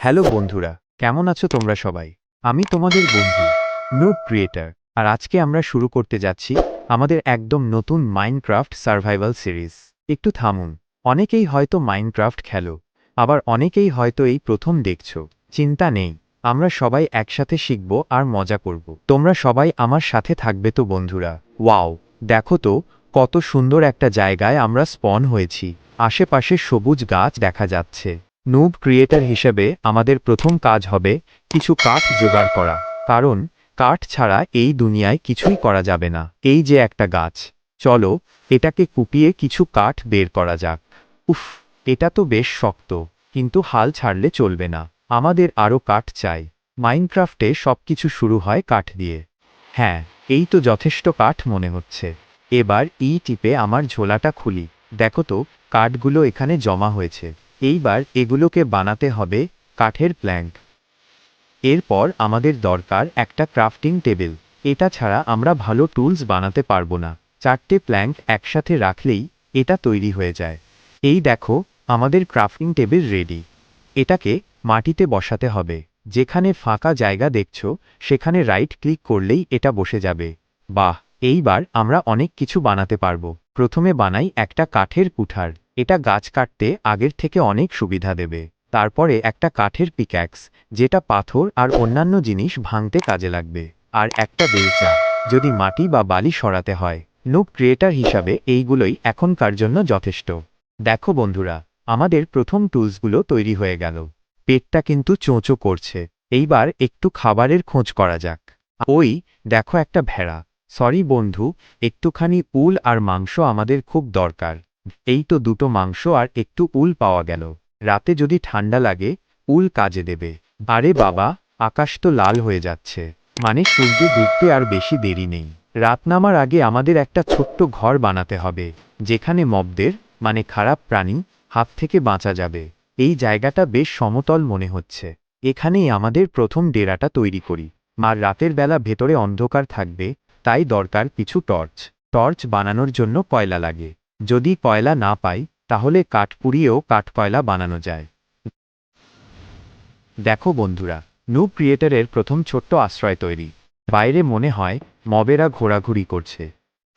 Hello বন্ধুরা, কেমন আছো তোমরা সবাই? আমি তোমাদের বন্ধু নুব ক্রিয়েটার আর আজকে আমরা শুরু করতে যাচ্ছি আমাদের একদম নতুন মাইনক্রাফট সার্ভাইভাল সিরিজ একটু থামুন, অনেকেই হয়তো মাইনক্রাফট খেলো, আবার অনেকেই হয়তো এই প্রথম দেখছ। চিন্তা নেই, আমরা সবাই একসাথে শিখব আর মজা করব। তোমরা সবাই আমার সাথে থাকবে তো বন্ধুরা। ওয়াও, দেখো তো, কত সুন্দর একটা জায়গায় আমরা স্পন হয়েছি। আশেপাশে সবুজ গাছ দেখা যাচ্ছে। নুব ক্রিয়েটার হিসেবে আমাদের প্রথম কাজ হবে কিছু কাঠ জোগাড় করা। কারণ কাঠ ছাড়া এই দুনিয়ায় কিছুই করা যাবে না। এই যে একটা গাছ। চলো, এটাকে কুপিয়ে কিছু কাঠ বের করা যাক। উফ, এটা তো বেশ শক্ত। কিন্তু হাল ছাড়লে চলবে না। আমাদের আরও কাঠ চাই। মাইনক্রাফটে সবকিছু শুরু হয় কাঠ দিয়ে। হ্যাঁ এই তো যথেষ্ট কাঠ মনে হচ্ছে। এবার ই টিপে আমার ঝোলাটা খুলি। দেখো তো, কাঠগুলো এখানে জমা হয়েছে। এইবার এগুলোকে বানাতে হবে কাঠের প্ল্যাঙ্ক। এরপর আমাদের দরকার একটা ক্রাফটিং টেবিল। এটা ছাড়া আমরা ভালো টুলস বানাতে পারব না। চারটে প্ল্যাঙ্ক একসাথে রাখলেই এটা তৈরি হয়ে যায়। এই দেখো, আমাদের ক্রাফটিং টেবিল রেডি। এটাকে মাটিতে বসাতে হবে। যেখানে ফাঁকা জায়গা দেখছ, সেখানে রাইট ক্লিক করলেই এটা বসে যাবে। বাহ, এইবার আমরা অনেক কিছু বানাতে পারব। প্রথমে বানাই একটা কাঠের কুঠার। এটা গাছ কাটতে আগের থেকে অনেক সুবিধা দেবে। তারপরে একটা কাঠের পিক্যাক্স যেটা পাথর আর অন্যান্য জিনিস ভাঙতে কাজে লাগবে। আর একটা বেলচা, যদি মাটি বা বালি সরাতে হয়। নুব ক্রিয়েটার হিসাবে এইগুলোই এখনকার জন্য যথেষ্ট। দেখো বন্ধুরা, আমাদের প্রথম টুলসগুলো তৈরি হয়ে গেল। পেটটা কিন্তু চোঁচো করছে। এইবার একটু খাবারের খোঁজ করা যাক। ওই, দেখো একটা ভেড়া। সরি বন্ধু, একটুখানি উল আর মাংস আমাদের খুব দরকার। এই তো দুটো মাংস আর একটু উল পাওয়া গেল। রাতে যদি ঠান্ডা লাগে, উল কাজে দেবে। আরে বাবা, আকাশ তো লাল হয়ে যাচ্ছে। মানে সূর্য ডুবতে আর বেশি দেরি নেই। রাত নামার আগে আমাদের একটা ছোট্ট ঘর বানাতে হবে, যেখানে মবদের মানে খারাপ প্রাণী, হাত থেকে বাঁচা যাবে। এই জায়গাটা বেশ সমতল মনে হচ্ছে। এখানেই আমাদের প্রথম ডেরাটা তৈরি করি। আর রাতের বেলা ভেতরে অন্ধকার থাকবে, তাই দরকার কিছু টর্চ। টর্চ বানানোর জন্য কয়লা লাগে। যদি কয়লা না পাই, তাহলে কাঠ পুড়িয়েও কাঠ কয়লা বানানো যায়। দেখো বন্ধুরা নুব ক্রিয়েটারের প্রথম ছোট্ট আশ্রয় তৈরি। বাইরে মনে হয়, মবেরা ঘোরাঘুরি করছে।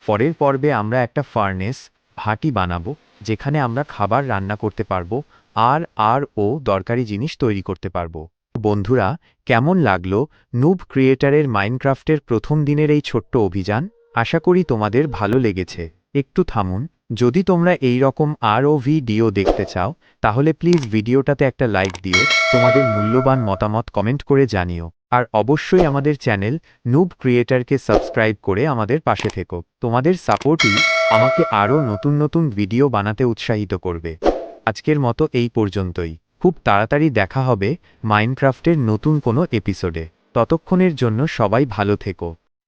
পরের পর্বে আমরা একটা ফার্নেস, ভাটি বানাবো, যেখানে আমরা খাবার রান্না করতে পারব, আর আর, ও দরকারি জিনিস তৈরি করতে পারব। বন্ধুরা, কেমন লাগল নুব ক্রিয়েটারের মাইনক্রাফটের প্রথম দিনের এই ছোট্ট অভিযান? আশা করি তোমাদের ভালো লেগেছে। একটু থামুন। যদি তোমরা এই রকম আরও ভিডিও দেখতে চাও, তাহলে প্লিজ ভিডিওটাতে একটা লাইক দিও, তোমাদের মূল্যবান মতামত কমেন্ট করে জানিও, আর অবশ্যই আমাদের চ্যানেল নুব ক্রিয়েটারকে সাবস্ক্রাইব করে আমাদের পাশে থেকো। তোমাদের সাপোর্টই আমাকে আরও নতুন নতুন ভিডিও বানাতে উৎসাহিত করবে। আজকের মতো এই পর্যন্তই। খুব তাড়াতাড়ি দেখা হবে মাইনক্রাফটের নতুন কোনো এপিসোডে। ততক্ষণের জন্য সবাই ভালো থেকো।